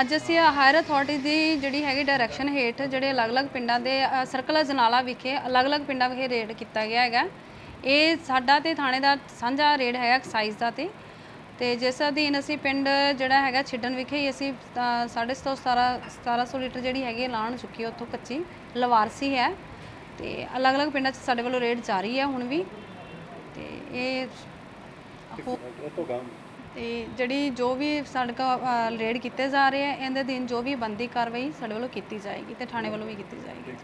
ਅੱਜ ਅਸੀਂ higher authority ਦੀ ਜਿਹੜੀ ਹੈਗੀ ਡਾਇਰੈਕਸ਼ਨ ਹੇਠ ਜਿਹੜੇ ਅਲੱਗ-ਅਲੱਗ ਪਿੰਡਾਂ ਦੇ ਸਰਕਲ ਅਜਨਾਲਾ ਵਿਖੇ ਅਲੱਗ-ਅਲੱਗ ਪਿੰਡਾਂ ਵਿਖੇ ਰੇਡ ਕੀਤਾ ਗਿਆ ਹੈਗਾ। ਇਹ ਸਾਡਾ ਤੇ ਥਾਣੇ ਦਾ ਸਾਂਝਾ ਰੇਡ ਹੈਗਾ ਐਕਸਾਈਜ਼ ਦਾ ਤੇ। ਤੇ ਜਿਸ ਅਧੀਨ ਅਸੀਂ ਪਿੰਡ ਜਿਹੜਾ ਹੈਗਾ ਛਿੱਡਣ ਵਿਖੇ ਹੀ ਅਸੀਂ ਅ, ਸਾਢੇ ਸੌ ਸਤਾਰਾਂ 1700 ਲੀਟਰ ਜਿਹੜੀ ਹੈਗੀ ਲਾਣ ਚੁੱਕੀ ਹੈ ਉੱਥੋਂ ਕੱਚੀ ਲਵਾਰਸੀ ਹੈ। ਤੇ ਅਲੱਗ-ਅਲੱਗ ਪਿੰਡਾਂ 'ਚ ਸਾਡੇ ਵੱਲੋਂ ਰੇਡ ਜਾਰੀ ਹੈ ਹੁਣ ਵੀ। ਤੇ ਇਹ ਤੇ ਜਿਹੜੀ ਜੋ ਵੀ ਸਾਡੇ ਕੋਲ ਰੇਡ ਕੀਤੇ ਜਾ ਰਹੇ ਆ, ਇਹਦੇ ਦਿਨ ਜੋ ਵੀ ਬੰਦੀ ਕਾਰਵਾਈ ਸਾਡੇ ਵੱਲੋਂ ਕੀਤੀ ਜਾਏਗੀ ਤੇ ਥਾਣੇ ਵੱਲੋਂ ਵੀ ਕੀਤੀ ਜਾਏਗੀ।